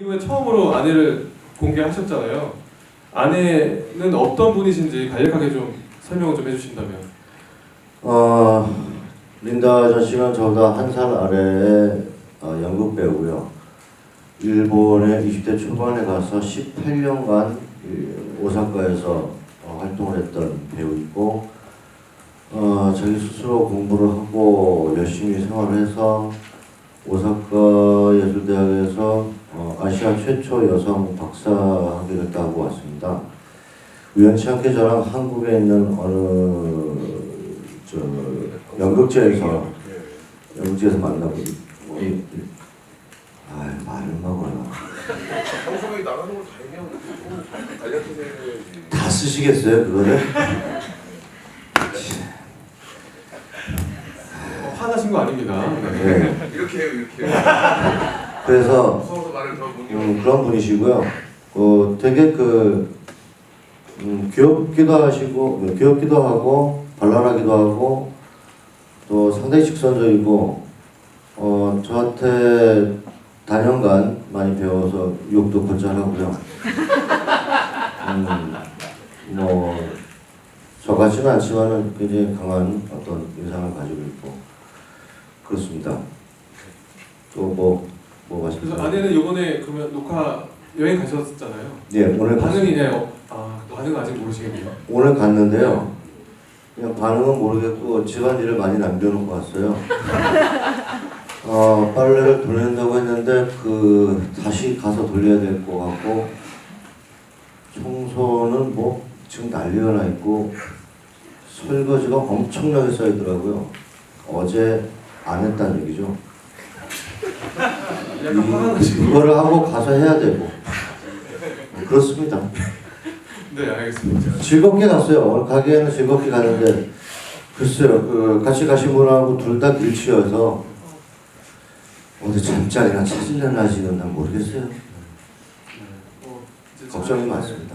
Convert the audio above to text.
이후에 처음으로 아내를 공개하셨잖아요. 아내는 어떤 분이신지 간략하게 좀 설명을 좀 해주신다면. 어, 린다 아저씨는 저보다 한 살 아래의 어, 연극 배우고요. 일본에 20대 초반에 가서 18년간 오사카에서 어, 활동을 했던 배우이고 어, 자기 스스로 공부를 하고 열심히 생활을 해서 오사카 예술대학에서 어, 아시아 최초 여성 박사 학위를 따고 왔습니다. 우연치 않게 저랑 한국에 있는 어느 저 연극제에서 연극제에서 만나고 아 말을 먹어라 방송에 나가는 걸 다 얘기하고 좀 알려주세요. 다 쓰시겠어요 그거를? 어, 화나신 거 아닙니다. 네. 네. 이렇게 해요, 이렇게 해요. 그래서 무서워서 말을 더 못 음, 그런 분이시고요. 어, 되게 그 음, 귀엽기도 하시고 네, 귀엽기도 하고 발랄하기도 하고 또 상당히 직선적이고 어, 저한테 단연간 많이 배워서 욕도 곧잘 하고요. 음, 뭐 저같지는 않지만은 굉장히 강한 어떤 인상을 가지고 있고 그렇습니다. 또뭐뭐 뭐 그래서 말씀드려요? 아내는 이번에 그러면 녹화 여행 가셨잖아요. 네 오늘 갔, 반응이 네, 어, 아 반응 아직 모르시겠네요. 오늘 갔는데요. 그냥 반응은 모르겠고 집안일을 많이 남겨놓고 왔어요. 어 빨래를 돌린다고 했는데 그 다시 가서 돌려야 될 것 같고 청소는 뭐 지금 난리가 나 있고 설거지가 엄청나게 쌓이더라고요. 어제 안 했다는 얘기죠. 나시고. 이거를 하고 가서 해야 되고 그렇습니다. 네 알겠습니다. 즐겁게 갔어요. 오늘 가게에는 즐겁게 갔는데 글쎄요, 그 같이 가신 분하고 둘 다 길치여서 어디 잠자리나 찾으려나 지는 난 모르겠어요. 어, 이제 걱정이 잘- 많습니다.